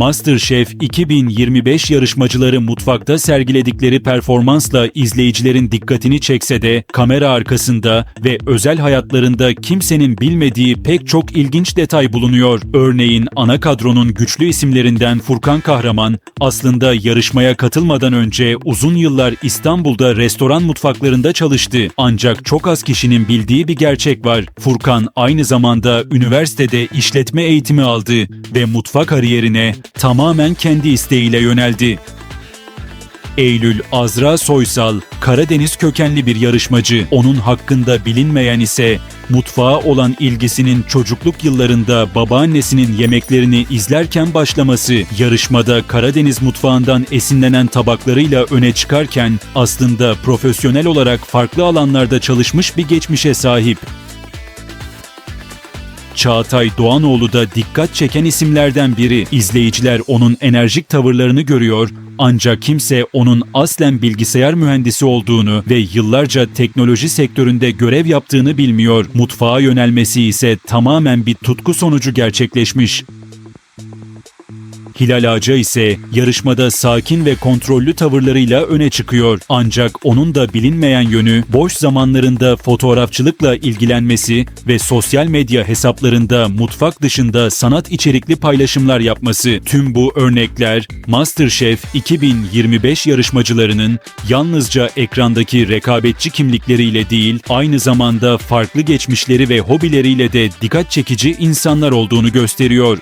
MasterChef 2025 yarışmacıları mutfakta sergiledikleri performansla izleyicilerin dikkatini çekse de kamera arkasında ve özel hayatlarında kimsenin bilmediği pek çok ilginç detay bulunuyor. Örneğin ana kadronun güçlü isimlerinden Furkan Kahraman aslında yarışmaya katılmadan önce uzun yıllar İstanbul'da restoran mutfaklarında çalıştı. Ancak çok az kişinin bildiği bir gerçek var. Furkan aynı zamanda üniversitede işletme eğitimi aldı ve mutfak kariyerine tamamen kendi isteğiyle yöneldi. Eylül Azra Soysal, Karadeniz kökenli bir yarışmacı. Onun hakkında bilinmeyen ise mutfağa olan ilgisinin çocukluk yıllarında babaannesinin yemeklerini izlerken başlaması. Yarışmada Karadeniz mutfağından esinlenen tabaklarıyla öne çıkarken aslında profesyonel olarak farklı alanlarda çalışmış bir geçmişe sahip. Çağatay Doğanoğlu da dikkat çeken isimlerden biri. İzleyiciler onun enerjik tavırlarını görüyor ancak kimse onun aslen bilgisayar mühendisi olduğunu ve yıllarca teknoloji sektöründe görev yaptığını bilmiyor. Mutfağa yönelmesi ise tamamen bir tutku sonucu gerçekleşmiş. Hilal Ağca ise yarışmada sakin ve kontrollü tavırlarıyla öne çıkıyor. Ancak onun da bilinmeyen yönü boş zamanlarında fotoğrafçılıkla ilgilenmesi ve sosyal medya hesaplarında mutfak dışında sanat içerikli paylaşımlar yapması. Tüm bu örnekler MasterChef 2025 yarışmacılarının yalnızca ekrandaki rekabetçi kimlikleriyle değil, aynı zamanda farklı geçmişleri ve hobileriyle de dikkat çekici insanlar olduğunu gösteriyor.